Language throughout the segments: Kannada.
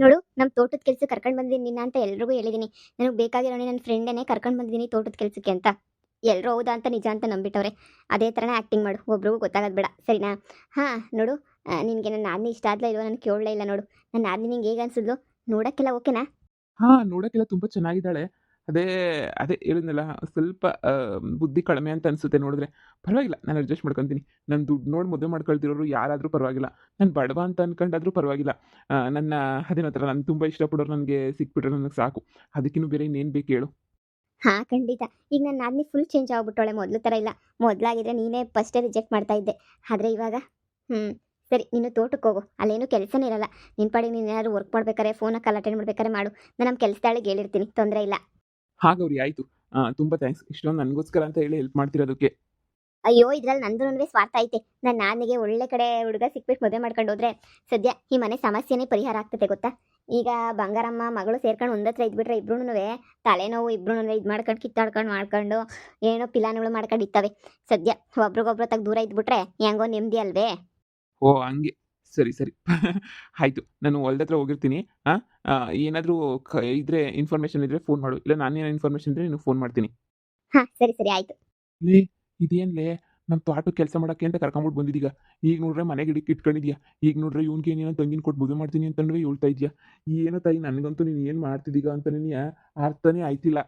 ನೋಡು ನಮ್ಮ ತೋಟದ ಕೆಲಸ ಕರ್ಕೊಂಡು ಬಂದಿದ್ದೀನಿ ನಿನ್ನ ಅಂತ ಎಲ್ರಿಗೂ ಹೇಳಿದ್ದೀನಿ ನನಗೆ ಬೇಕಾಗಿರೋ ನನ್ನ ಫ್ರೆಂಡೇನೆ ಕರ್ಕೊಂಡು ಬಂದಿದ್ದೀನಿ ತೋಟದ ಕೆಲಸಕ್ಕೆ ಅಂತ. ಎಲ್ಲರೂ ಹೌದಾ ಅಂತ ನಿಜ ಅಂತ ನಂಬಿಟ್ಟವ್ರೆ. ಅದೇ ಥರನೇ ಆ್ಯಕ್ಟಿಂಗ್ ಮಾಡು, ಒಬ್ರಿಗೂ ಗೊತ್ತಾಗೋದು ಬೇಡ, ಸರಿನಾ? ಹಾಂ, ನೋಡು ನಿನಗೆ ನನ್ನ ಆದ್ನಿ ಇಷ್ಟ ಆದ್ಲ ಇಲ್ವೋ ನನಗೆ ಕೇಳಲೇ ಇಲ್ಲ ನೋಡು. ನನ್ನ ಆದ್ನಿ ನಿಂಗೆ ಹೇಗೆ ಅನ್ಸಿದ್ಲು? ನೋಡೋಕ್ಕೆಲ್ಲ ಓಕೆನಾ? ಹಾ, ನೋಡೋಕ್ಕೆಲ್ಲ ತುಂಬ ಚೆನ್ನಾಗಿದ್ದಾಳೆ. ಅದೇ ಅದೇ ಹೇಳಿದ್ನಲ್ಲ, ಸ್ವಲ್ಪ ಬುದ್ಧಿ ಕಡಿಮೆ ಅಂತ ಅನಿಸುತ್ತೆ ನೋಡಿದ್ರೆ. ಪರವಾಗಿಲ್ಲ, ನಾನು ಅಡ್ಜಸ್ಟ್ ಮಾಡ್ಕೊತೀನಿ. ನನ್ನ ದುಡ್ಡು ನೋಡಿ ಮದುವೆ ಮಾಡ್ಕೊಳ್ತಿರೋರು ಯಾರಾದರೂ ಪರವಾಗಿಲ್ಲ. ನಾನು ಬಡವ ಅಂತ ಅನ್ಕೊಂಡಾದ್ರೂ ಪರವಾಗಿಲ್ಲ. ನನ್ನ ಅದೇನೋ ಥರ ನಾನು ತುಂಬ ಇಷ್ಟಪಡೋರು ನನಗೆ ಸಿಕ್ಬಿಟ್ರೆ ನನಗೆ ಸಾಕು. ಅದಕ್ಕಿನ್ನೂ ಬೇರೆ ಇನ್ನೇನು ಬೇಕು ಹೇಳು? ಹಾಂ, ಖಂಡಿತ. ಈಗ ನನ್ನ ನಾದಿನಿ ಫುಲ್ ಚೇಂಜ್ ಆಗ್ಬಿಟ್ಟೋಳೆ ಮೊದಲು ಥರ ಇಲ್ಲ. ಮೊದಲಾಗಿದ್ರೆ ನೀನೇ ಫಸ್ಟೇ ರಿಜೆಕ್ಟ್ ಮಾಡ್ತಾ ಇದ್ದೆ. ಆದರೆ ಇವಾಗ ಹ್ಞೂ ಸರಿ, ನೀನು ತೋಟಕ್ಕೆ ಹೋಗು. ಅಲ್ಲೇನು ಕೆಲಸನೇ ಇರಲ್ಲ. ನಿನ್ನ ಪಾಡಿಗೆ ನೀನು ಏನಾದ್ರು ವರ್ಕ್ ಮಾಡ್ಬೇಕಾರೆ ಫೋನ್ ಕಾಲ್ ಅಟೆಂಡ್ ಮಾಡ್ಬೇಕಾರೆ ಮಾಡು. ನಾನು ನಮ್ಮ ಕೆಲಸದಾಳಿಗೆ ಹೇಳಿರ್ತೀನಿ, ತೊಂದರೆ ಇಲ್ಲ. ಹಾಗವ್ರಿ ಆಯ್ತು. ತುಂಬ ಥ್ಯಾಂಕ್ಸ್ ಇಷ್ಟೊಂದು ನನಗೋಸ್ಕರ ಅಂತ ಹೇಳಿ ಹೆಲ್ಪ್ ಮಾಡ್ತಿರೋದಕ್ಕೆ. ಅಯ್ಯೋ ಇದ್ರಲ್ಲಿ ನಂದು ಸ್ವಾರ್ಥ ಐತೆ. ನನ್ನ ನಾನಿಗೆ ಒಳ್ಳೆ ಕಡೆ ಹುಡುಗ ಸಿಕ್ಬಿಟ್ಟು ಮದುವೆ ಮಾಡ್ಕೊಂಡು ಹೋದ್ರೆ ಸದ್ಯ ಈ ಮನೆ ಸಮಸ್ಯೆನೇ ಪರಿಹಾರ ಆಗ್ತದೆ ಗೊತ್ತಾ? ಈಗ ಬಂಗಾರಮ್ಮ ಮಗಳು ಸೇರ್ಕೊಂಡು ಒಂದತ್ರ ಇದ್ಬಿಟ್ರೆ ಇಬ್ರು ತಲೆನೋವು ಇಬ್ರು ಇದು ಮಾಡ್ಕೊಂಡು ಕಿತ್ತಾಡ್ಕೊಂಡು ಮಾಡ್ಕೊಂಡು ಏನೋ ಪಿಲಾನುಗಳು ಮಾಡ್ಕೊಂಡು ಇತ್ತವೆ ಸದ್ಯ ಒಬ್ರಿಗೊಬ್ರು ತಗ ದೂರ ಇದ್ಬಿಟ್ರೆ ಹೆಂಗೋ ನೆಮ್ಮದಿ ಅಲ್ವೇ? ಓ ಹಂಗೆ. ಸರಿ ಸರಿ. ಆಯಿತು ನಾನು ಹೊಲದ ಹತ್ರ ಹೋಗಿರ್ತೀನಿ. ಹಾಂ ಏನಾದರೂ ಕ ಇದ್ರೆ ಇನ್ಫಾರ್ಮೇಷನ್ ಇದ್ರೆ ಫೋನ್ ಮಾಡು. ಇಲ್ಲ ನಾನೇನೋ ಇನ್ಫಾರ್ಮೇಷನ್ ಇದ್ರೆ ನಿನಗೆ ಫೋನ್ ಮಾಡ್ತೀನಿ. ಹಾಂ ಸರಿ ಸರಿ ಆಯಿತು. ಲೇ ಇದೇನ್ಲೇ? ನಮ್ಮ ತೋಟಕ್ಕೆ ಕೆಲಸ ಮಾಡೋಕ್ಕೆ ಅಂತ ಕರ್ಕೊಂಬಿಟ್ಟು ಬಂದಿದ್ದೀಗ ಈಗ ನೋಡ್ರೆ ಮನೆಗೆ ಇಡಕ್ಕೆ ಇಟ್ಕೊಂಡಿದ್ಯಾ? ಈಗ ನೋಡ್ರೆ ಇವ್ನಿಗೆ ಏನೇನೋ ತಂಗಿನ ಕೊಟ್ಟು ಮದುವೆ ಮಾಡ್ತೀನಿ ಅಂತಂದ್ರೆ ಹೇಳ್ತಾ ಇದೆಯಾ? ಏನೋ ತಾಯಿ ನನಗಂತೂ ನೀನು ಏನು ಮಾಡ್ತಿದ್ದೀಗ ಅಂತ ನೀನು ಅರ್ಥನೇ ಆಯ್ತಿಲ್ಲ.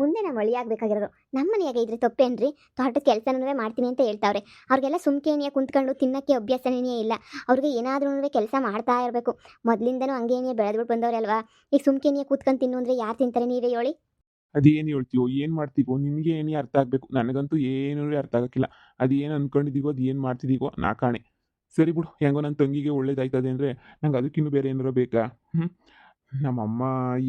ಮುಂದೆ ನಮ್ಮ ಒಳಿಯಾಗಬೇಕಾಗಿರೋರು ನಮ್ಮ ಮನೆಯಾಗ ಇದ್ರೆ ತಪ್ಪೇನ್ರಿ? ತೋಟದ ಕೆಲಸನೂ ಮಾಡ್ತೀನಿ ಅಂತ ಹೇಳ್ತಾವ್ರೆ. ಅವ್ರಿಗೆಲ್ಲ ಸುಮ್ಕೇನಿಯ ಕುಂತ್ಕೊಂಡು ತಿನ್ನಕ್ಕೆ ಅಭ್ಯಾಸನೇ ಇಲ್ಲ. ಅವ್ರಿಗೆ ಏನಾದ್ರೂ ಕೆಲಸ ಮಾಡ್ತಾ ಇರಬೇಕು. ಮೊದಲಿಂದನೂ ಹಂಗೇನಿಯ ಬೆಳೆದ್ಬಿಟ್ಟು ಬಂದವ್ರೆ ಅಲ್ವಾ ಈಗ ಸುಮ್ಕೇನಿಯ ಕೂತ್ಕೊಂಡು ತಿನ್ನು ಅಂದ್ರೆ ಯಾರು ತಿಂತಾರೆ ನೀವೇ ಹೇಳಿ? ಅದೇನು ಹೇಳ್ತೀವೋ ಏನು ಮಾಡ್ತೀವೋ ನಿನಗೆ ಏನೇ ಅರ್ಥ ಆಗಬೇಕು? ನನಗಂತೂ ಏನೂ ಅರ್ಥ ಆಗಕ್ಕಿಲ್ಲ. ಅದೇನು ಅನ್ಕೊಂಡಿದ್ದೀವೋ ಅದು ಏನು ಮಾಡ್ತಿದ್ದೀವೋ ನಾ ಕಾಣೆ. ಸರಿ ಬಿಡು, ಹೆಂಗೋ ನನ್ನ ತಂಗಿಗೆ ಒಳ್ಳೇದಾಯ್ತದೆ ಅಂದರೆ ನಂಗೆ ಅದಕ್ಕಿನ್ನೂ ಬೇರೆ ಏನಾರ ಬೇಕಾ? ಹ್ಞೂ ನಮ್ಮಮ್ಮ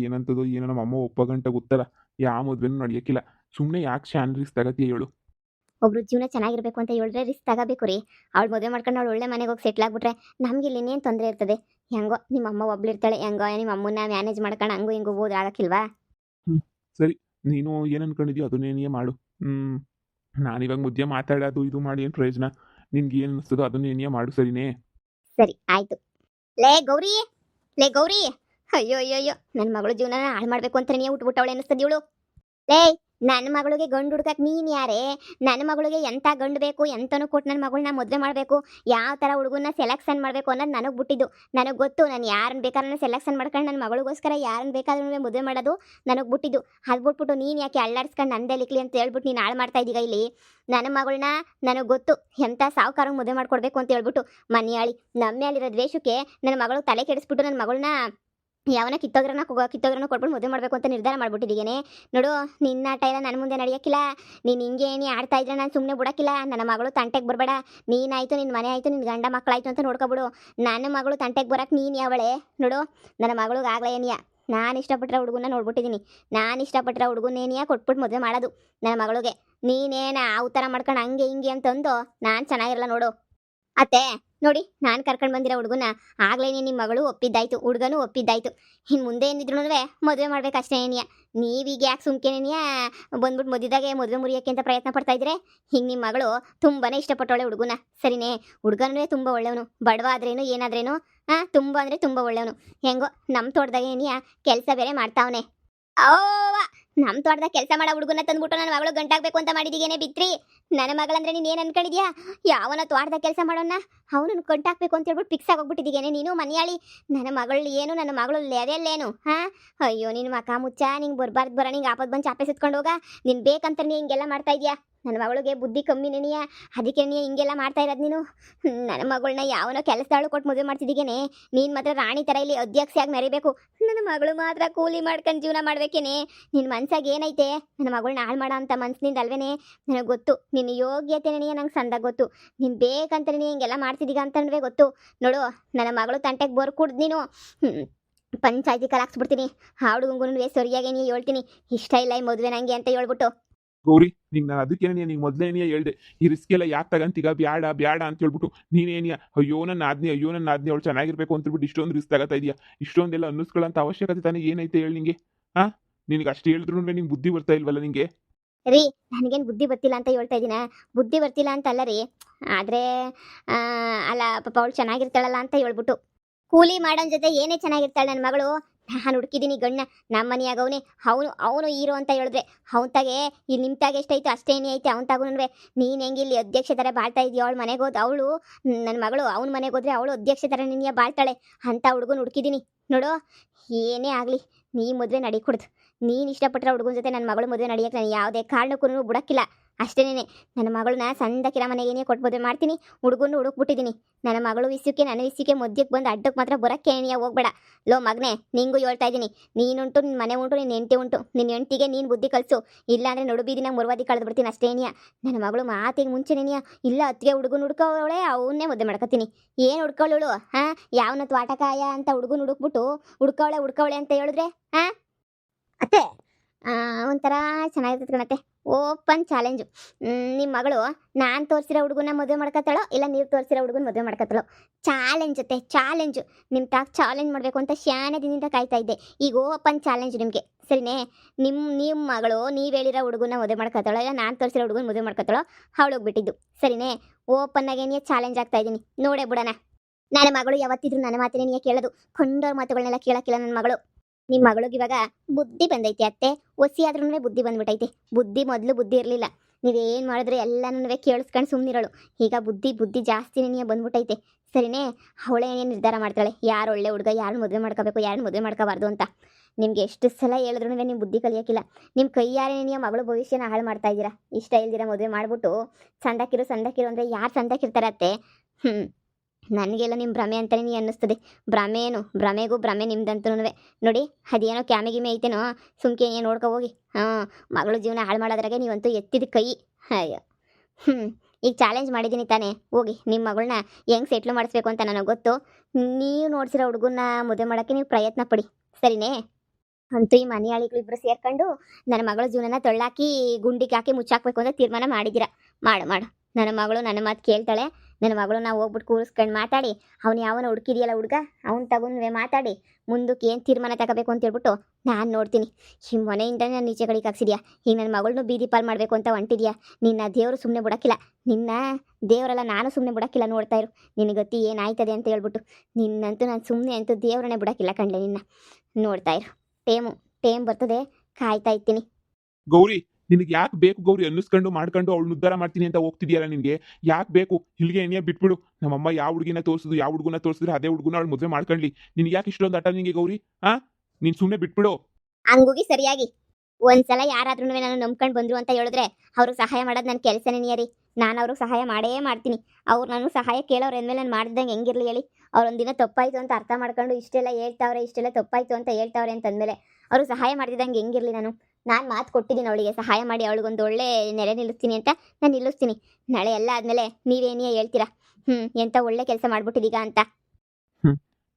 ಏನಂತದೋ ಏನೋ ನಮ್ಮಮ್ಮ ಒಪ್ಪಗಂಟ ಗೊತ್ತಲ್ಲ. ಯಾವ ಮದುವೆನೂ ನಡೆಯೋಕ್ಕಿಲ್ಲ ಸುಮ್ಮನೆ ಯಾಕೆ ಶಾನ್ ರಿಸ್ಕ್ ತಗತಿ ಹೇಳು. ಒಬ್ರು ಜೀವನ ಚೆನ್ನಾಗಿರ್ಬೇಕು ಅಂತ ಹೇಳಿದ್ರೆ ರಿಸ್ಕ್ ತಗಬೇಕು ರೀ. ಅವ್ಳು ಮದುವೆ ಮಾಡ್ಕೊಂಡು ಅವಳು ಒಳ್ಳೆ ಮನೆಗೆ ಹೋಗಿ ಸೆಟ್ಲ್ ಆಗ್ಬಿಟ್ರೆ ನಮ್ಗೆ ಇಲ್ಲಿ ಇನ್ನೇನು ತೊಂದರೆ ಇರ್ತದೆ? ಹೆಂಗೋ ನಿಮ್ಮ ಅಮ್ಮ ಒಬ್ಳಿರ್ತಾಳೆ ಹೆಂಗೋ ನಿಮ್ಮ ಅಮ್ಮನ್ನ ಮ್ಯಾನೇಜ್ ಮಾಡ್ಕೊಂಡು ಹಂಗೂ ಹಿಂಗೂ ಹೋದ್ರೆ ಆಗಕ್ಕಿಲ್ವಾ? ಸರಿ. ನೀನು ಏನು ಅನ್ಕೊಂಡಿದ್ಯೋ ಅದನ್ನೇನೇ ಮಾಡು. ಹ್ಞೂ ನಾನಿವಾಗ ಮುದ್ದೆ ಮಾತಾಡೋದು ಇದು ಮಾಡಿ ಏನು ಪ್ರಯೋಜನ? ನಿನ್ಗೆ ಏನು ಅನಿಸ್ತದೋ ಅದನ್ನೇನೇ ಮಾಡು ಸರಿನೇ? ಸರಿ ಆಯ್ತು. ಲೇ ಗೌರಿ ಲೇ ಗೌರಿ! ಅಯ್ಯೋ ಅಯ್ಯೋ ಅಯ್ಯೋ ನನ್ನ ಮಗಳು ಜೀವನ ಹಾಳು ಮಾಡ್ಬೇಕು ಅಂತ ನೀ ಉಟ್ಬಿಟ್ಟವಳೆ ಅನಿಸ್ತದಿವಳು ಲೇ ನನ್ನ ಮಗಳಿಗೆ ಗಂಡು ಹುಡ್ಕಕ್ ನೀನ್ ಯಾರೇ? ನನ್ನ ಮಗಳಿಗೆ ಎಂತ ಗಂಡು ಬೇಕು, ಎಂತನೂ ಕೊಟ್ಟು ನನ್ನ ಮಗಳನ್ನ ಮದುವೆ ಮಾಡಬೇಕು, ಯಾವ ಥರ ಹುಡುಗನ್ನ ಸೆಲೆಕ್ಷನ್ ಮಾಡಬೇಕು ಅನ್ನೋದು ನನಗೆ ಬಿಟ್ಟಿದ್ದು. ನನಗೆ ಗೊತ್ತು, ನಾನು ಯಾರನ್ನ ಬೇಕಾದ್ರೆ ಸೆಲೆಕ್ಷನ್ ಮಾಡ್ಕೊಂಡು ನನ್ನ ಮಗಳಿಗೋಸ್ಕರ ಯಾರನ್ನ ಬೇಕಾದ್ರೂ ಮದುವೆ ಮಾಡೋದು ನನಗೆ ಬಿಟ್ಟಿದ್ದು. ಅದು ಬಿಟ್ಬಿಟ್ಟು ನೀನು ಯಾಕೆ ಅಳ್ಳಾಡ್ಸ್ಕೊಂಡು ನಂದೇ ಲಿಕ್ಲಿ ಅಂತ ಹೇಳ್ಬಿಟ್ಟು ನೀನು ಹಾಳು ಮಾಡ್ತಾ ಇದ್ದೀಗ ಇಲ್ಲಿ? ನನ್ನ ಮಗಳನ್ನ ನನಗೆ ಗೊತ್ತು ಎಂಥ ಸಾವುಕಾರ ಮದುವೆ ಮಾಡ್ಕೊಡ್ಬೇಕು ಅಂತ ಹೇಳ್ಬಿಟ್ಟು ಮನೆಯಾಳಿ ನಮ್ಮ ಮೇಲಿರೋ ದ್ವೇಷಕ್ಕೆ ನನ್ನ ಮಗಳು ತಲೆ ಕೆಡಿಸ್ಬಿಟ್ಟು ನನ್ನ ಮಗಳನ್ನ ಯಾವನ ಕಿತ್ತೋಗ್ರನ ಕಿತ್ತೋಗ್ರನ ಕೊಟ್ಬಿಟ್ಟು ಮದುವೆ ಮಾಡಬೇಕು ಅಂತ ನಿರ್ಧಾರ ಮಾಡ್ಬಿಟ್ಟಿದ್ದೀನಿ ನೋಡು, ನಿನ್ನ ಆಟ ಎಲ್ಲ ನನ್ನ ಮುಂದೆ ನಡೆಯೋಕ್ಕಿಲ್ಲ ನೀನು ಹಿಂಗೆ ನೀ ಆಡ್ತಾ ಇದ್ರೆ ನಾನು ಸುಮ್ಮನೆ ಬಿಡೋಕ್ಕಿಲ್ಲ ನನ್ನ ಮಗಳು ತಂಟೆಗೆ ಬರಬೇಡ. ನೀನಾಯಿತು ನಿನ್ನ ಮನೆ ಆಯಿತು ನಿನ್ನ ಗಂಡ ಮಕ್ಕಳಾಯ್ತು ಅಂತ ನೋಡ್ಕೊಬಿಡು. ನನ್ನ ಮಗಳು ತಂಟೆಗೆ ಬರೋಕೆ ನೀನು ಯಾವಳೆ? ನೋಡು, ನನ್ನ ಮಗಳಿಗೆ ಆಗಲೇ ಏನಿಯ ನಾನು ಇಷ್ಟಪಟ್ಟಿರೋ ಹುಡುಗನ ನೋಡ್ಬಿಟ್ಟಿದ್ದೀನಿ ನಾನು ಇಷ್ಟಪಟ್ಟಿರೋ ಹುಡುಗನೇನಿಯ ಕೊಟ್ಬಿಟ್ಟು ಮದುವೆ ಮಾಡೋದು. ನನ್ನ ಮಗಳಿಗೆ ನೀನೇನ ಆ ಥರ ಮಾಡ್ಕೊಂಡು ಹಂಗೆ ಹಿಂಗೆ ಅಂತಂದು ನಾನು ಚೆನ್ನಾಗಿರಲ್ಲ ನೋಡು. ಅತ್ತೆ, ನೋಡಿ, ನಾನು ಕರ್ಕೊಂಡು ಬಂದಿರೋ ಹುಡುಗನ ಆಗ್ಲೇನೆ ನಿಮ್ಮ ಮಗಳು ಒಪ್ಪಿದ್ದಾಯ್ತು, ಹುಡುಗನೂ ಒಪ್ಪಿದ್ದಾಯ್ತು. ಇನ್ನು ಮುಂದೆ ಏನಿದ್ರು ಮದುವೆ ಮಾಡ್ಬೇಕಷ್ಟೇ ಏನಿಯ ನೀವೀಗ ಯಾಕೆ ಸುಮ್ಕೆನೇನಿಯ ಬಂದ್ಬಿಟ್ಟು ಮದುವೆದಾಗೆ ಮದುವೆ ಮುರಿಯೋಕ್ಕೆ ಅಂತ ಪ್ರಯತ್ನ ಪಡ್ತಾ ಇದ್ರೆ, ಹಿಂಗೆ ನಿಮ್ಮ ಮಗಳು ತುಂಬಾನೇ ಇಷ್ಟಪಟ್ಟವಳೆ ಹುಡುಗನ. ಸರಿನೇ ಹುಡುಗನೇ ತುಂಬ ಒಳ್ಳೆಯವನು. ಬಡವ ಆದ್ರೇನು, ಏನಾದ್ರೇನು ಹಾಂ ತುಂಬ ಅಂದರೆ ತುಂಬ ಒಳ್ಳೆಯವನು. ಹೆಂಗೋ ನಮ್ಮ ತೋಟದಾಗ ಏನಿಯ ಕೆಲಸ ಬೇರೆ ಮಾಡ್ತಾವನೆ. ಓವಾ ನಮ್ಮ ತೋಟದಾಗ ಕೆಲಸ ಮಾಡೋ ಹುಡುಗನ ತಂದ್ಬಿಟ್ಟು ನನ್ನ ಮಗಳು ಗಂಟಾಗಬೇಕು ಅಂತ ಮಾಡಿದೀಗೇನೆ ಬಿತ್ರಿ. ನನ್ನ ಮಗಳಂದ್ರೆ ನೀನು ಏನು ಅನ್ಕೊಂಡಿದ್ಯಾ? ಯಾವನ ತೋಟದ ಕೆಲಸ ಮಾಡೋಣ ಅವನನ್ನು ಕಂಟಾಕ್ಬೇಕು ಅಂತ ಹೇಳ್ಬಿಟ್ಟು ಫಿಕ್ಸ್ ಆಗೋಗ್ಬಿಟ್ಟಿದ್ದೀಗೇನೆ ನೀನು ಮನೆಯಾಳಿ, ನನ್ನ ಮಗಳು ಏನು, ನನ್ನ ಮಗಳು ಲೆವೆಲ್ ಏನು ಹಾ? ಅಯ್ಯೋ ನಿನ್ನ ಮಕ ಮುಚ್ಚ, ನಿಂಗೆ ಬರ್ಬಾರ್ದು ಬರ, ನಿಂಗೆ ಆಪತ್ ಬಂದು ಚಾಪೆ ಸುತ್ಕೊಂಡು ಹೋಗ. ನೀನು ಬೇಕಂತ ನೀ ಹಿಂಗೆಲ್ಲ ಮಾಡ್ತಾ ಇದೀಯಾ? ನನ್ನ ಮಗಳಿಗೆ ಬುದ್ಧಿ ಕಮ್ಮಿ ನೆನೆಯ. ಅದಕ್ಕೆ ನೀ ಹಿಂಗೆಲ್ಲ ಮಾಡ್ತಾ ಇರೋದು ನೀನು? ನನ್ನ ಮಗಳನ್ನ ಯಾವನೋ ಕೆಲಸದಾಳು ಕೊಟ್ಟು ಮದುವೆ ಮಾಡ್ತಿದ್ದೀಗೇನೆ. ನೀನು ಮಾತ್ರ ರಾಣಿ ಥರ ಇಲ್ಲಿ ಅಧ್ಯಕ್ಷೆಯಾಗಿ ಮೆರಿಬೇಕು. ನನ್ನ ಮಗಳು ಮಾತ್ರ ಕೂಲಿ ಮಾಡ್ಕೊಂಡು ಜೀವನ ಮಾಡ್ಬೇಕೇನೆ. ನಿನ್ನ ಮನ್ಸಾಗ ಏನೈತೆ? ನನ್ನ ಮಗಳನ್ನ ಹಾಳು ಮಾಡೋ ಅಂತ ಮನ್ಸಿನಿಂದ ಅಲ್ವೇನೆ? ನನಗೆ ಗೊತ್ತು ನಿನ್ನ ಯೋಗ್ಯತೆ ನನಗೆ ನಂಗೆ ಸಂದಾಗ ಗೊತ್ತು. ನೀನು ಬೇಕಂತ ನೀನು ಹಿಂಗೆಲ್ಲ ಮಾಡ್ತಿದ್ದೀಗ ಅಂತಂದ್ರೆ ಗೊತ್ತು. ನೋಡು, ನನ್ನ ಮಗಳು ತಂಟೆಗೆ ಬೋರ್ ಕುಡ್ದು ನೀನು. ಪಂಚಾಯ್ತಿ ಕಲಾಕ್ಸ್ಬಿಡ್ತೀನಿ ಆ ಹುಡುಗಂಗೂ ಸರಿಯಾಗಿ ನೀ ಹೇಳ್ತೀನಿ. ಇಷ್ಟ ಇಲ್ಲ ಈ ಮದುವೆ ಅಂತ ಹೇಳ್ಬಿಟ್ಟು. ಗೌರಿ ನಿಂಗೆ ನಾನು ಅದಕ್ಕೆ ನೀನು ಮೊದಲೇನೇ ಹೇಳ್ದೆ. ಈ ರಿಸ್ಕ್ ಎಲ್ಲ ಯಾಕೆ ತಗಂತೀಗ? ಬ್ಯಾಡ ಬ್ಯಾಡ ಅಂತ ಹೇಳ್ಬಿಟ್ಟು ನೀನೇನಿಯ ಅಯ್ಯೋ ನನ್ನ ಆದ್ನಿ ಅಯ್ಯೋ ನನ್ನ ಆದ್ನಿ ಅವಳು ಚೆನ್ನಾಗಿರ್ಬೇಕು ಅಂತ ಹೇಳ್ಬಿಟ್ಟು ಇಷ್ಟೊಂದು ರಿಸ್ಕ್ ತಗೋತಾ ಇದೆಯಾ. ಇಷ್ಟೊಂದೆಲ್ಲ ಅನ್ನಿಸ್ಕೊಳ್ಳೋಂಥ ಅವಶ್ಯಕತೆ ತಾನೇ ಏನೈತೆ ಹೇಳಿ ನಿಂಗೆ? ಹಾಂ ನಿನಗೆ ಅಷ್ಟು ಹೇಳಿದ್ರು ನಿಂಗೆ ಬುದ್ಧಿ ಬರ್ತಾ ಇಲ್ವಲ್ಲ ನಿಂಗೆ? ರೀ, ನನಗೇನು ಬುದ್ಧಿ ಬರ್ತಿಲ್ಲ ಅಂತ ಹೇಳ್ತಾ ಇದ್ದೀನ. ಬುದ್ಧಿ ಬರ್ತಿಲ್ಲ ಅಂತಲ್ಲ ರೀ. ಆದರೆ ಅಲ್ಲ, ಪಾಪ ಅವಳು ಚೆನ್ನಾಗಿರ್ತಾಳಲ್ಲ ಅಂತ ಹೇಳ್ಬಿಟ್ಟು. ಕೂಲಿ ಮಾಡೋನ್ ಜೊತೆ ಏನೇ ಚೆನ್ನಾಗಿರ್ತಾಳೆ ನನ್ನ ಮಗಳು. ನಾನು ಹುಡುಕಿದ್ದೀನಿ ಗಣ್ಣ ನಮ್ಮ ಮನೆಯಾಗವನೇ ಅವನು. ಅವನು ಹೀರೋ ಅಂತ ಹೇಳಿದ್ರೆ, ಅವನ ತಾಗೆ, ಈ ನಿಮ್ಮ ತಾಗೆ ಎಷ್ಟೈತೆ ಅಷ್ಟೇನೇ ಐತೆ ಅವನ ತಗೊಂಡ್ರೆ ನೀನು ಹೆಂಗೆ ಇಲ್ಲಿ ಅಧ್ಯಕ್ಷ ಥರ ಬಾಳ್ತಾ ಇದೀಯ ಅವಳು ಮನೆಗೆ ಹೋದ್? ಅವಳು ನನ್ನ ಮಗಳು ಅವನ ಮನೆಗೆ ಹೋದ್ರೆ ಅವಳು ಅಧ್ಯಕ್ಷ ಥರ ನಿನ್ನ ಬಾಳ್ತಾಳೆ. ಅಂತ ಹುಡುಗನ ಹುಡುಕಿದ್ದೀನಿ ನೋಡು, ಏನೇ ಆಗಲಿ, ನೀ ಮದುವೆ ನಡಿ ಕುಡ್ದು. ನೀನು ಇಷ್ಟಪಟ್ಟರೆ ಹುಡುಗನ ಜೊತೆ ನನ್ನ ಮಗಳು ಮದುವೆ ನಡೆಯಕ್ಕೆ ನಾನು ಯಾವುದೇ ಕಾರಣಕ್ಕೂ ಬಿಡಕ್ಕಿಲ್ಲ. ಅಷ್ಟೇನೆ ನನ್ನ ಮಗಳನ್ನ ಸಂದಕಿರ ಮನೆಗೇನೆ ಕೊಟ್ಟು ಮದುವೆ ಮಾಡ್ತೀನಿ. ಹುಡುಗನ್ನು ಹುಡುಕ್ಬಿಟ್ಟಿದ್ದೀನಿ ನನ್ನ ಮಗಳು ವಿಷಯಕ್ಕೆ ನನ್ನ ವಿಷಯಕ್ಕೆ ಮದ್ಯಕ್ಕೆ ಬಂದು ಅಡ್ಡಕ್ಕೆ ಮಾತ್ರ ಬರೋಕ್ಕೆ ಏನೇ ಹೋಗ್ಬೇಡ. ಲೋ ಮಗನೇ, ನಿಂಗೂ ಹೇಳ್ತಾ ಇದ್ದೀನಿ ನೀನುಂಟು ನಿನ್ನ ಮನೆ ಉಂಟು ನಿನ್ನ ಹೆಂಡತಿ ಉಂಟು. ನಿನ್ನ ಹೆಂಡತಿಗೆ ನೀನು ಬುದ್ಧಿ ಕಲಿಸು. ಇಲ್ಲಾಂದರೆ ನಡು ಬೀದಿನಾಗ ಮುರುವಾದಿ ಕಳೆದು ಬಿಡ್ತೀನಿ ಅಷ್ಟೇನಿಯ ನನ್ನ ಮಗಳು ಮಾತಿಗೆ ಮುಂಚೆನೇನಿಯ ಇಲ್ಲ ಅತ್ತಿಗೆ ಹುಡುಗನ ಹುಡ್ಕೋವಳೆ ಅವನ್ನೇ ಮದುವೆ ಮಾಡ್ಕೊತೀನಿ. ಏನು ಹುಡ್ಕೊಳ್ಳೋಳು ಹಾಂ? ಯಾವನ ತ್ವಾಟಕಾಯ ಅಂತ ಹುಡುಗನ ಹುಡುಕ್ಬಿಟ್ಟು ಹುಡ್ಕೋಳೆ ಹುಡ್ಕೋಳೆ ಅಂತ ಹೇಳಿದ್ರೆ, ಹಾಂ? ಅತ್ತೆ ಒಂಥರ ಚೆನ್ನಾಗಿರ್ತದೆ ಕಣತ್ತೆ. ಓಪನ್ ಚಾಲೆಂಜು ನಿಮ್ಮ ಮಗಳು ನಾನು ತೋರಿಸಿರೋ ಹುಡುಗನ ಮದುವೆ ಮಾಡ್ಕೊತಾಳೋ, ಇಲ್ಲ ನೀವು ತೋರಿಸಿರೋ ಹುಡುಗನ ಮದುವೆ ಮಾಡ್ಕೊತಾಳೋ? ಚಾಲೆಂಜ್ ಅತ್ತೆ ಚಾಲೆಂಜು ನಿಮ್ಮ ತಾಕ್ ಚಾಲೆಂಜ್ ಮಾಡಬೇಕು ಅಂತ ಶಾನೆ ದಿನದಿಂದ ಕಾಯ್ತಾ ಇದ್ದೆ. ಈಗ ಓಪನ್ ಚಾಲೆಂಜ್ ನಿಮಗೆ. ಸರಿನೇ? ನಿಮ್ಮ ನಿಮ್ಮ ಮಗಳು ನೀವು ಹೇಳಿರೋ ಹುಡುಗನ ಮದುವೆ ಮಾಡ್ಕೊತಾಳೋ, ಇಲ್ಲ ನಾನು ತೋರಿಸಿರೋ ಹುಡುಗನ ಮದುವೆ ಮಾಡ್ಕೊತಾಳೋ ಅವಳು ಬಿಟ್ಟಿದ್ದು ಸರಿನೇ ಓಪನ್ ಏನೇ ಚಾಲೆಂಜ್ ಆಗ್ತಾ ಇದ್ದೀನಿ ನೋಡೇ ಬಿಡೋಣ. ನನ್ನ ಮಗಳು ಯಾವತ್ತಿದ್ರು ನನ್ನ ಮಾತಿನ ನೀ ಕೇಳೋದು. ಕೊಂಡೋರ್ ಮಾತುಗಳನ್ನೆಲ್ಲ ಕೇಳೋಕ್ಕಿಲ್ಲ ನನ್ನ ಮಗಳು. ನಿಮ್ಮ ಮಗಳಿಗೆ ಇವಾಗ ಬುದ್ಧಿ ಬಂದೈತಿ ಅತ್ತೆ. ಒಸಿ ಆದ್ರೂ ಬುದ್ಧಿ ಬಂದ್ಬಿಟ್ಟೈತೆ ಬುದ್ಧಿ ಮೊದಲು ಬುದ್ಧಿ ಇರಲಿಲ್ಲ. ನೀವೇನು ಮಾಡಿದ್ರೆ ಎಲ್ಲನೂ ಕೇಳಿಸ್ಕೊಂಡು ಸುಮ್ಮನಿರೋಳು ಈಗ ಬುದ್ಧಿ ಬುದ್ಧಿ ಜಾಸ್ತಿ ನೀ ಬಂದ್ಬಿಟ್ಟೈತೆ ಸರಿನೇ? ಅವಳೇ ಏನೇನು ನಿರ್ಧಾರ ಮಾಡ್ತಾಳೆ? ಯಾರು ಒಳ್ಳೆ ಹುಡುಗ ಯಾರನ್ನ ಮದುವೆ ಮಾಡ್ಕೋಬೇಕು ಯಾರನ್ನ ಮದುವೆ ಮಾಡ್ಕೋಬಾರ್ದು ಅಂತ. ನಿಮ್ಗೆ ಎಷ್ಟು ಸಲ ಹೇಳಿದ್ರು ನೀವು ಬುದ್ಧಿ ಕಲಿಯೋಕ್ಕಿಲ್ಲ ನಿಮ್ಮ ಕೈಯಾರೆ ನೀವು ಮಗಳು ಭವಿಷ್ಯನ ಹಾಳು ಮಾಡ್ತಾ ಇದ್ದೀರಾ? ಇಷ್ಟ ಇಲ್ದಿರ ಮದುವೆ ಮಾಡ್ಬಿಟ್ಟು ಸಂದಕ್ಕಿರು ಸಂದಕ್ಕಿರು ಅಂದರೆ ಯಾರು ಸಂದಕಿರ್ತಾರೆ ಅತ್ತೆ? ಹ್ಞೂ ನನಗೆಲ್ಲ ನಿಮ್ಮ ಭ್ರಮೆ ಅಂತಲೇ ಅನ್ನಿಸ್ತದೆ. ಭ್ರಮೆ ಏನು? ಭ್ರಮೆಗೂ ಭ್ರಮೆ ನಿಮ್ದಂತೂ ನೋಡಿ, ಅದೇನೋ ಕ್ಯಾಮೆ ಗಿಮೆ ಐತೇನೋ? ಸುಮ್ಕೆ ಏನು ನೋಡ್ಕೊ ಹೋಗಿ. ಹಾಂ, ಮಗಳು ಜೀವನ ಹಾಳು ಮಾಡೋದ್ರಾಗೆ ನೀವಂತೂ ಎತ್ತಿದ ಕೈ. ಅಯ್ಯೋ. ಹ್ಞೂ ಈಗ ಚಾಲೆಂಜ್ ಮಾಡಿದ್ದೀನಿ ತಾನೇ. ಹೋಗಿ ನಿಮ್ಮ ಮಗಳನ್ನ ಹೆಂಗೆ ಸೆಟ್ಲ್ ಮಾಡಿಸ್ಬೇಕು ಅಂತ ನನಗೆ ಗೊತ್ತು. ನೀವು ನೋಡ್ಸಿರೋ ಹುಡುಗನ್ನ ಮದುವೆ ಮಾಡೋಕ್ಕೆ ನೀವು ಪ್ರಯತ್ನ ಪಡಿ. ಸರಿನೇ? ಅಂತೂ ಈ ಮನೆಯಾಳಿಗಳಿಬ್ರು ಸೇರ್ಕೊಂಡು, ನನ್ನ ಮಗಳ ಜೀವನನ ತೊಳ್ಳಾಕಿ, ಗುಂಡಿಗೆ ಹಾಕಿ ಮುಚ್ಚಾಕ್ಬೇಕು ಅಂತ ತೀರ್ಮಾನ ಮಾಡಿದ್ದೀರಾ ಮಾಡು ಮಾಡು. ನನ್ನ ಮಗಳು ನನ್ನ ಮಾತು ಕೇಳ್ತಾಳೆ. ನನ್ನ ಮಗಳು ನಾವು ಹೋಗ್ಬಿಟ್ಟು ಕೂರಿಸ್ಕೊಂಡು ಮಾತಾಡಿ. ಅವನು ಯಾವನ ಹುಡುಕಿದೆಯಲ್ಲ ಹುಡುಗ? ಅವ್ನು ತಗೊಂಡ್ವೆ ಮಾತಾಡಿ. ಮುಂದಕ್ಕೆ ಏನು ತೀರ್ಮಾನ ತಗೋಬೇಕು ಅಂತ ಹೇಳ್ಬಿಟ್ಟು ನಾನು ನೋಡ್ತೀನಿ. ಈ ಮನೆಯಿಂದ ನಾನು ನೀಚೆ ಕಡೆಗೆ ಹಾಕ್ಸಿದ್ಯಾ ಈಗ ನನ್ನ ಮಗಳನ್ನೂ ಬೀದಿ ಪಾಲ್ ಮಾಡಬೇಕು ಅಂತ ಹೊಂಟಿದ್ಯಾ? ನಿನ್ನ ದೇವರು ಸುಮ್ಮನೆ ಬಿಡೋಕ್ಕಿಲ್ಲ. ನಿನ್ನ ದೇವರೆಲ್ಲ ನಾನು ಸುಮ್ಮನೆ ಬಿಡೋಕ್ಕಿಲ್ಲ ನೋಡ್ತಾ ಇರು. ನಿನ್ನ ಗತಿ ಏನಾಯ್ತದೆ ಅಂತ ಹೇಳ್ಬಿಟ್ಟು. ನಿನ್ನಂತೂ ನಾನು ಸುಮ್ಮನೆ ಅಂತೂ ದೇವರನ್ನೇ ಬಿಡೋಕ್ಕಿಲ್ಲ ಕಣ್ಲೆ ನಿನ್ನ. ನೋಡ್ತಾ ಇರು. ಟೇಮು, ಟೇಮ್ ಬರ್ತದೆ. ಕಾಯ್ತಾ ಇರ್ತೀನಿ. ಗೌರಿ ನಿನಗೆ ಯಾಕೆ ಬೇಕು ಗೌರಿ ಅನ್ನಿಸ್ಕೊಂಡು ಮಾಡ್ಕೊಂಡು ಅವಳು ಉದ್ಧಾರ ಮಾಡ್ತೀನಿ ಅಂತ ಹೋಗ್ತಿದ್ಯಲ್ಲ ನಿನಗೆ? ಯಾಕೆ ಬೇಕು? ಇಲ್ಲಿಗೆ ಏನೇ ಬಿಟ್ಬಿಡು. ನಮ್ಮಮ್ಮ ಯಾವ ಹುಡುಗಿನ ತೋರಿಸಿದ್ರು ಯಾವ ಹುಡುಗನ ತೋರಿಸಿದ್ರೆ ಅದೇ ಹುಡುಗನ ಅವಳು ಮದುವೆ ಮಾಡ್ಕೊಳ್ಳಿ ನಿನಗೆ ಯಾಕೆ ಇಷ್ಟೊಂದು ಆಟ ನಿನಗೆ ಗೌರಿ? ಆ? ನೀನ್ ಸುಮ್ಮನೆ ಬಿಟ್ಬಿಡು. ಹಂಗೋಗಿ ಸರಿಯಾಗಿ. ಒಂದ್ಸಲ ಯಾರಾದ್ರೂ ನಾನು ನಂಬ್ಕೊಂಡು ಬಂದ್ರು ಅಂತ ಹೇಳಿದ್ರೆ ಅವ್ರಿಗೆ ಸಹಾಯ ಮಾಡೋದು ನನ್ನ ಕೆಲಸನೇ ನಿಯರಿ. ನಾನು ಅವ್ರಿಗೆ ಸಹಾಯ ಮಾಡೇ ಮಾಡ್ತೀನಿ. ಅವ್ರು ನಾನು ಸಹಾಯ ಕೇಳೋರು ಎಂದ್ಮೇಲೆ ನಾನು ಮಾಡಿದಂಗೆ ಹೆಂಗಿರ್ಲಿ ಹೇಳಿ. ಅವ್ರೊಂದಿನ ತಪ್ಪಾಯ್ತು ಅಂತ ಅರ್ಥ ಮಾಡ್ಕೊಂಡು ಇಷ್ಟೆಲ್ಲ ಹೇಳ್ತಾವ್ರೆ, ಇಷ್ಟೆಲ್ಲ ತಪ್ಪಾಯ್ತು ಅಂತ ಹೇಳ್ತಾವ್ರೆ ಅಂತಂದಮೇಲೆ ಅವ್ರು ಸಹಾಯ ಮಾಡಿದಂಗೆ ಹೆಂಗಿರ್ಲಿ ನಾನು? ನಾನು ಮಾತು ಕೊಟ್ಟಿದ್ದೀನಿ ಅವಳಿಗೆ ಸಹಾಯ ಮಾಡಿ ಅವಳಿಗೊಂದು ಒಳ್ಳೆ ನೆಲೆ ನಿಲ್ಲಿಸ್ತೀನಿ ಅಂತ ನಾನು ನಿಲ್ಲಿಸ್ತೀನಿ. ನಾಳೆ ಎಲ್ಲ ಆದಮೇಲೆ ನೀವೇನೇ ಹೇಳ್ತೀರಾ? ಹ್ಮ್ ಎಂತ ಒಳ್ಳೆ ಕೆಲಸ ಮಾಡ್ಬಿಟ್ಟಿದೀಗ ಅಂತ.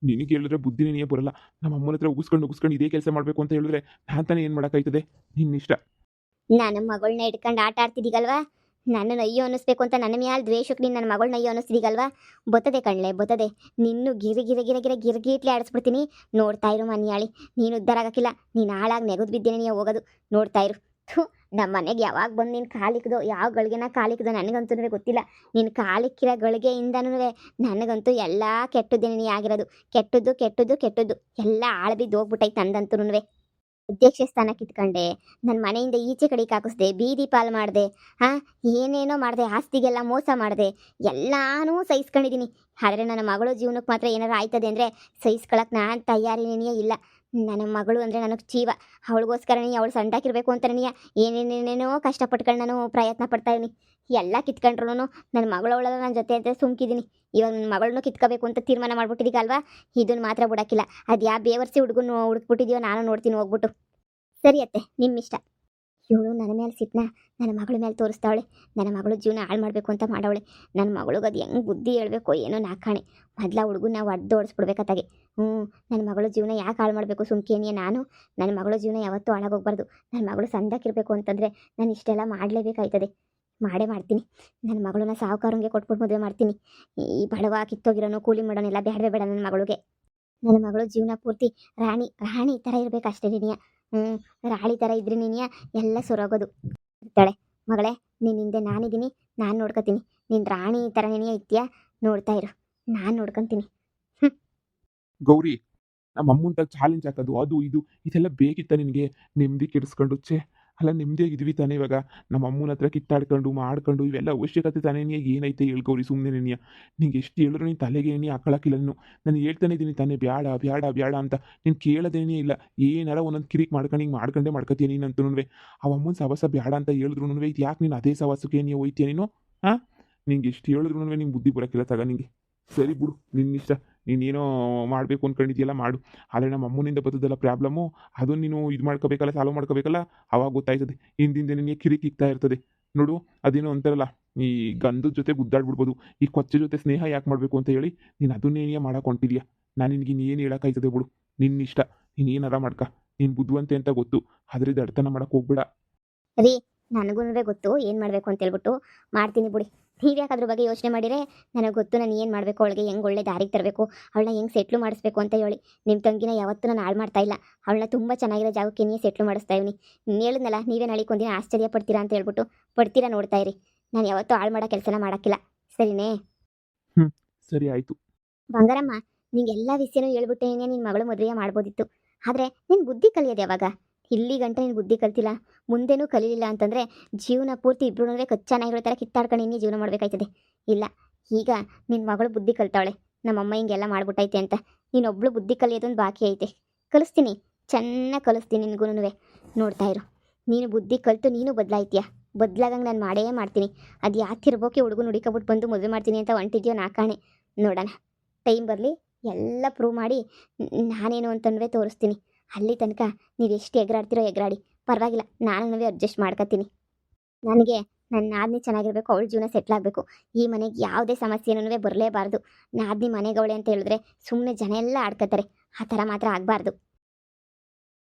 ನಿನಗೆ ಹೇಳಿದ್ರೆ ಬುದ್ಧಿ ನಿನಗೆ ಬರಲ್ಲ. ನಮ್ಮ ಅಮ್ಮನ ಹತ್ರ ಉಗಿಸ್ಕೊಂಡು ಉಗಿಸ್ಕೊಂಡು ಇದೇ ಕೆಲಸ ಮಾಡಬೇಕು ಅಂತ ಹೇಳಿದ್ರೆ ನಾನು ತಾನೇ ಏನು ಮಾಡೋಕ್ಕಾಯ್ತದೆ? ನಿನ್ನ ಇಷ್ಟ. ನಾನು ಮಗಳನ್ನ ಇಟ್ಕೊಂಡು ಆಟ ಆಡ್ತಿದ್ದೀಗಲ್ವಾ ನನ್ನನ್ನು ಅಯ್ಯೋ ಅನ್ನಿಸ್ಬೇಕು ಅಂತ ನನ್ನ ಮ್ಯಾಲ ದ್ವೇಷಕ್ಕೆ ನೀನು ನನ್ನ ಮಗಳನ್ನ ಅಯ್ಯೋ ಅನ್ನಿಸ್ತಿದ್ದೀಗಲ್ವಾ ಬತ್ತದೆ ಕಣ್ಲೆ ಬತ್ತದೆ ನಿನ್ನು ಗಿರಿ ಗಿರಿ, ಗಿರ ಗಿರ ಗಿರ್ಗೀಟ್ಲೆ ಆಡಿಸ್ಬಿಡ್ತೀನಿ. ನೋಡ್ತಾ ಇರು ಮನ್ಯಾಳಿ. ನೀನು ಉದ್ದಾರ ಆಗಕ್ಕಿಲ್ಲ. ನೀನು ಹಾಳಾಗಿ ನೆಗೆದು ಬಿದ್ದೇನೆ ನೀವು ಹೋಗೋದು. ನೋಡ್ತಾ ಇರು. ಥು ನಮ್ಮ ಮನೆಗೆ ಯಾವಾಗ ಬಂದು ನೀನು ಕಾಲಿಕ್ದು ಯಾವ ಗಳಿಗೆನ ಕಾಲಿಕ್ದು ನನಗಂತೂ ಗೊತ್ತಿಲ್ಲ. ನೀನು ಕಾಲಿಕ್ಕಿರೋ ಗಳಿಗೆಯಿಂದನೂ ನನಗಂತೂ ಎಲ್ಲ ಕೆಟ್ಟದ್ದೇನೆ ನೀ ಆಗಿರೋದು. ಕೆಟ್ಟದ್ದು ಕೆಟ್ಟದ್ದು ಕೆಟ್ಟದ್ದು. ಎಲ್ಲ ಆಳ್ಬಿದ್ದು ಹೋಗ್ಬಿಟ್ಟೈತೆ ನಂದಂತೂ ಅಧ್ಯಕ್ಷ ಸ್ಥಾನ ಕಿತ್ಕೊಂಡೆ ನನ್ನ ಮನೆಯಿಂದ ಈಚೆ ಕಡೆಗೆ ಹಾಕಿಸ್ದೆ ಬೀದಿ ಪಾಲ್ ಮಾಡಿದೆ. ಹಾಂ, ಏನೇನೋ ಮಾಡಿದೆ, ಆಸ್ತಿಗೆಲ್ಲ ಮೋಸ ಮಾಡಿದೆ. ಎಲ್ಲಾನು ಸಹಿಸ್ಕೊಂಡಿದ್ದೀನಿ ಆದರೆ ನನ್ನ ಮಗಳು ಜೀವನಕ್ಕೆ ಮಾತ್ರ ಏನಾರು ಆಯ್ತದೆ ಅಂದರೆ ಸಹಿಸ್ಕೊಳಕ್ಕೆ ನಾನು ತಯಾರಿನೇ ಇಲ್ಲ. ನನ್ನ ಮಗಳು ಅಂದರೆ ನನಗೆ ಜೀವ. ಅವಳಿಗೋಸ್ಕರನೇ ಅವಳು ಸಣ್ಣಾಕಿರ್ಬೇಕು ಅಂತನೇ ಏನೇನೇನೇನೋ ಕಷ್ಟಪಟ್ಕೊಂಡು ನಾನು ಪ್ರಯತ್ನ ಪಡ್ತಾ ಇದೀನಿ ಎಲ್ಲ ಕಿತ್ಕೊಂಡ್ರು ನನ್ನ ಮಗಳವಳೆಲ್ಲ ನನ್ನ ಜೊತೆ ಅಂತ ಸುಮ್ಕಿದ್ದೀನಿ. ಇವಾಗ ನನ್ನ ಮಗಳನ್ನೂ ಕಿತ್ಕೋಬೇಕು ಅಂತ ತೀರ್ಮಾನ ಮಾಡ್ಬಿಟ್ಟಿದ್ದೀಗಲ್ವಾ ಇದನ್ನು ಮಾತ್ರ ಬಿಡೋಕ್ಕಿಲ್ಲ. ಅದು ಯಾವ ಬೇವರ್ಸಿ ಹುಡುಗನ ಹುಡುಕ್ಬಿಟ್ಟಿದ್ಯೋ ನಾನು ನೋಡ್ತೀನಿ ಹೋಗ್ಬಿಟ್ಟು. ಸರಿ ಅತ್ತೆ ನಿಮ್ಮ ಇಷ್ಟ ಇವಳು ನನ್ನ ಮೇಲೆ ಸಿಟ್ನ? ನನ್ನ ಮಗಳ ಮೇಲೆ ತೋರಿಸ್ತಾವಳೆ. ನನ್ನ ಮಗಳು ಜೀವನ ಹಾಳು ಮಾಡಬೇಕು ಅಂತ ಮಾಡವಳೆ. ನನ್ನ ಮಗಳಿಗೆ ಅದು ಹೆಂಗೆ ಬುದ್ಧಿ ಹೇಳಬೇಕು ಏನೋ ನಾಕಾಣೆ. ಮೊದಲ ಹುಡುಗನ ಒಡ್ದು ಓಡಿಸ್ಬಿಡ್ಬೇಕಾಗೆ ಹ್ಞೂ, ನನ್ನ ಮಗಳ ಜೀವನ ಯಾಕೆ ಹಾಳು ಮಾಡಬೇಕು ಸುಮ್ಕೇನಿಯ ನಾನು? ನನ್ನ ಮಗಳ ಜೀವನ ಯಾವತ್ತೂ ಹಾಳಾಗೋಗ್ಬಾರ್ದು. ನನ್ನ ಮಗಳು ಸಂದಕ್ಕಿರಬೇಕು ಅಂತಂದರೆ ನಾನು ಇಷ್ಟೆಲ್ಲ ಮಾಡಲೇಬೇಕಾಯ್ತದೆ. ಮಾಡೇ ಮಾಡ್ತೀನಿ. ನನ್ನ ಮಗಳನ್ನ ಸಾಹುಕಾರಂಗೆ ಕೊಟ್ಬಿಟ್ಟು ಮದುವೆ ಮಾಡ್ತೀನಿ. ಈ ಬಡವ ಕಿತ್ತೋಗಿರೋನು ಕೂಲಿ ಮಾಡೋನೆಲ್ಲ, ಬೇಡವೇ ಬೇಡ ನನ್ನ ಮಗಳಿಗೆ. ನನ್ನ ಮಗಳು ಜೀವನ ಪೂರ್ತಿ ರಾಣಿ ರಾಣಿ ಥರ ಇರಬೇಕು ಅಷ್ಟೇ ಹ್ಞೂ ರಾಣಿ ತರ ಇದ್ರೆ ನೀನು ಎಲ್ಲ ಸೊರೋಗೋದು. ಇರ್ತಾಳೆ, ಮಗಳೇ ನಿನ್ನ ಹಿಂದೆ ನಾನಿದ್ದೀನಿ, ನಾನು ನೋಡ್ಕೊತೀನಿ. ನಿನ್ ರಾಣಿ ತರ ನೀನಿಯ ಐತ್ಯಾ ನೋಡ್ತಾ ಇರು, ನಾನು ನೋಡ್ಕೊತೀನಿ. ಗೌರಿ, ನಮ್ಮ ಅಮ್ಮಂತ ಚಾಲೆಂಜ್ ಹಾಕೋದು ಅದು, ಇದು, ಇದೆಲ್ಲ ಬೇಕಿತ್ತ ನಿನಗೆ? ನೆಮ್ಮದಿ ಕೆಡಿಸ್ಕೊಂಡು, ಛೇ. ಅಲ್ಲ ನೆಮ್ಮದಿಯಾಗಿದ್ವಿ ತಾನೇ ಇವಾಗ. ನಮ್ಮ ಅಮ್ಮನ ಹತ್ರ ಕಿತ್ತಾಡ್ಕೊಂಡು, ಮಾಡ್ಕೊಂಡು, ಇವೆಲ್ಲ ಅವಶ್ಯಕತೆ ತಾನೇ ನೀ ಏನೈತೆ ಹೇಳ್ಕೋರಿ ಸುಮ್ಮನೆ ನಿನ್ನ. ನಿಂಗೆ ಎಷ್ಟು ಹೇಳಿದ್ರು ನೀನು ತಲೆಗೆ ನೀ ಹಾಕೊಳಕ್ಕಿಲ್ಲ ನೀನು. ನಾನು ಹೇಳ್ತಾನೆ ಇದ್ದೀನಿ ತಾನೇ, ಬ್ಯಾಡ ಬ್ಯಾಡ ಬ್ಯಾಡ ಅಂತ. ನೀನು ಕೇಳೋದೇನೇ ಇಲ್ಲ. ಏನಾರ ಒಂದೊಂದು ಕಿರಿಕ್ ಮಾಡ್ಕೊಂಡು ಹಿಂಗೆ ಮಾಡ್ಕೊಂಡೇ ಮಾಡ್ಕೊತೀಯ ನೀನು ಅಂತನೂ ಅವ ಅಮ್ಮನ ಸವಾಸ ಬ್ಯಾಡ ಅಂತ ಹೇಳಿದ್ರು ಇದು ಯಾಕೆ ನೀನು ಅದೇ ಸವಾಸಕ್ಕೆ ನೀವು ಹೋಯ್ತೀಯ ನೀನು? ಹಾಂ ನಿಂಗೆ ಎಷ್ಟು ಹೇಳಿದ್ರು ನಿಂಗೆ ಬುದ್ಧಿ ಬರೋಕ್ಕಿಲ್ಲ ತಗ ನಿಂಗೆ. ಸರಿ ಬಿಡು ನಿನ್ನ ಇಷ್ಟ. ನೀನೇನೋ ಮಾಡಬೇಕು ಅಂದ್ಕೊಂಡಿದ್ಯಲ್ಲ ಮಾಡು. ಆದರೆ ನಮ್ಮ ಅಮ್ಮನಿಂದ ಬರ್ತದಲ್ಲ ಪ್ರಾಬ್ಲಮ್ಮು ಅದು ನೀನು ಇದು ಮಾಡ್ಕೋಬೇಕಲ್ಲ ಸಾಲ್ವ್ ಮಾಡ್ಕೋಬೇಕಲ್ಲ, ಅವಾಗ ಗೊತ್ತಾಯ್ತದೆ. ಹಿಂದಿಂದ ನಿನಗೆ ಕಿರಿಕಿಗ್ತಾ ಇರ್ತದೆ. ನೋಡು, ಅದೇನೋ ಅಂತಾರಲ್ಲ, ಈ ಗಂಧದ ಜೊತೆ ಗುದ್ದಾಡ್ಬಿಡ್ಬೋದು, ಈ ಕೊಚ್ಚೆ ಜೊತೆ ಸ್ನೇಹ ಯಾಕೆ ಮಾಡಬೇಕು ಅಂತ ಹೇಳಿ ನೀನು ಅದನ್ನೇ ಮಾಡಕ್ಕೆ ಹೊಂಟಿದ್ಯಾ? ನಾನು ನಿನಗೆ ಇನ್ನೇನು ಹೇಳೋಕ್ಕಾಯ್ತದೆ ಬಿಡು. ನಿನ್ನ ಇಷ್ಟ ನೀನು ಏನಾರ ಮಾಡ್ಕ. ನೀನು ಬುದ್ಧಿವಂತೆ ಅಂತ ಗೊತ್ತು. ಆದರೆ ದಡ್ತನ ಮಾಡಕ್ಕೆ ಹೋಗ್ಬೇಡ. ರೀ, ನನಗೂ ಗೊತ್ತು, ಏನು ಮಾಡಬೇಕು ಅಂತ ಹೇಳ್ಬಿಟ್ಟು ಮಾಡ್ತೀನಿ ಬಿಡಿ. ನೀವು ಅದ್ರ ಬಗ್ಗೆ ಯೋಚನೆ ಮಾಡಿದರೆ ನನಗೆ ಗೊತ್ತು ನಾನು ಏನು ಮಾಡಬೇಕು ಅವಳಿಗೆ ಹೆಂಗೆ ಒಳ್ಳೆ ದಾರಿಗೆ ತರಬೇಕು ಅವಳನ್ನ ಹೆಂಗೆ ಸೆಟ್ಲು ಮಾಡಿಸ್ಬೇಕು ಅಂತ ಹೇಳಿ. ನಿಮ್ಮ ತಂಗಿನ ಯಾವತ್ತೂ ನಾನು ಹಾಳು ಮಾಡ್ತಾ ಇಲ್ಲ. ಅವಳನ್ನ ತುಂಬ ಚೆನ್ನಾಗಿರೋ ಜಾಗಕ್ಕೆ ನೀವೇ ಸೆಟ್ಲು ಮಾಡಿಸ್ತಾ ಇವ್ನಿ. ಹೇಳಿದ್ನಲ್ಲ ನೀವೇ ನಾಳೆಗೆ ಒಂದಿನ ಆಶ್ಚರ್ಯ ಪಡ್ತೀರಾ ಅಂತ ಹೇಳ್ಬಿಟ್ಟು ಪಡ್ತೀರಾ ನೋಡ್ತಾ ಇರಿ. ನಾನು ಯಾವತ್ತೂ ಹಾಳು ಮಾಡೋ ಕೆಲಸನ ಮಾಡೋಕ್ಕಿಲ್ಲ. ಸರಿನೇ? ಸರಿ ಆಯಿತು. ಬಂಗಾರಮ್ಮ ನಿಂಗೆ ಎಲ್ಲ ವಿಷಯನೂ ಹೇಳ್ಬಿಟ್ಟೇನೆ ನಿನ್ನ ಮಗಳು ಮದುವೆ ಮಾಡ್ಬೋದಿತ್ತು. ಆದರೆ ನಿನ್ನ ಬುದ್ಧಿ ಕಲಿಯೋದು ಯಾವಾಗ? ಇಲ್ಲಿ ಗಂಟ ನೀನು ಬುದ್ಧಿ ಕಲ್ತಿಲ್ಲ, ಮುಂದೆನೂ ಕಲೀಲಿಲ್ಲ ಅಂತಂದರೆ ಜೀವನ ಪೂರ್ತಿ ಇಬ್ಬರು ನೋಡಿದ್ರೆ ಕಚ್ಚಾ ನಾಯಿಗಳ ಥರ ಕಿತ್ತಾಡ್ಕೊಂಡು ಇನ್ನೇ ಜೀವನ ಮಾಡಬೇಕಾಯ್ತದೆ. ಇಲ್ಲ, ಈಗ ನಿನ್ನ ಮಗಳು ಬುದ್ಧಿ ಕಲ್ತಾವಳೆ, ನಮ್ಮಮ್ಮ ಹಿಂಗೆಲ್ಲ ಮಾಡ್ಬಿಟ್ಟೈತೆ ಅಂತ. ನೀನೊಬ್ಳು ಬುದ್ಧಿ ಕಲಿಯೋದೊಂದು ಬಾಕಿ ಐತೆ. ಕಲಿಸ್ತೀನಿ, ಚೆನ್ನಾಗಿ ಕಲಿಸ್ತೀನಿ ನಿನಗೂ ನೋಡ್ತಾ ಇರು, ನೀನು ಬುದ್ಧಿ ಕಲಿತು ನೀನು ಬದಲಾಯ್ತೀಯ? ಬದಲಾಗಂಗೆ ನಾನು ಮಾಡೇ ಮಾಡ್ತೀನಿ. ಅದು ಯಾತಿರ್ಬೋಕೆ ಹುಡುಗನ ಹುಡುಕಬಿಟ್ಟು ಬಂದು ಮದುವೆ ಮಾಡ್ತೀನಿ ಅಂತ ಹೊಂಟಿದ್ಯೋ ನಾಕಾಣೆ ನೋಡೋಣ, ಟೈಮ್ ಬರಲಿ, ಎಲ್ಲ ಪ್ರೂವ್ ಮಾಡಿ ನ್- ನಾನೇನು ಅಂತಂದ್ರೆ ತೋರಿಸ್ತೀನಿ. ಅಲ್ಲಿ ತನಕ ನೀವು ಎಷ್ಟು ಎಗರಾಡ್ತೀರೋ ಎಗರಾಡಿ. ಪರವಾಗಿಲ್ಲ, ನಾನು ಅಡ್ಜಸ್ಟ್ ಮಾಡ್ಕೊತೀನಿ. ನನಗೆ ನನ್ನ ಆದ್ನಿ ಚೆನ್ನಾಗಿರಬೇಕು, ಅವಳ ಜೀವನ ಸೆಟ್ಲ್ ಆಗಬೇಕು. ಈ ಮನೆಗೆ ಯಾವುದೇ ಸಮಸ್ಯೆನೂ ಬರಲೇಬಾರ್ದು. ನಾದ್ನಿ ಮನೆಗವಳೆ ಅಂತ ಹೇಳಿದ್ರೆ ಸುಮ್ಮನೆ ಜನ ಎಲ್ಲ ಆಡ್ಕೋತಾರೆ. ಆ ಥರ ಮಾತ್ರ ಆಗಬಾರ್ದು.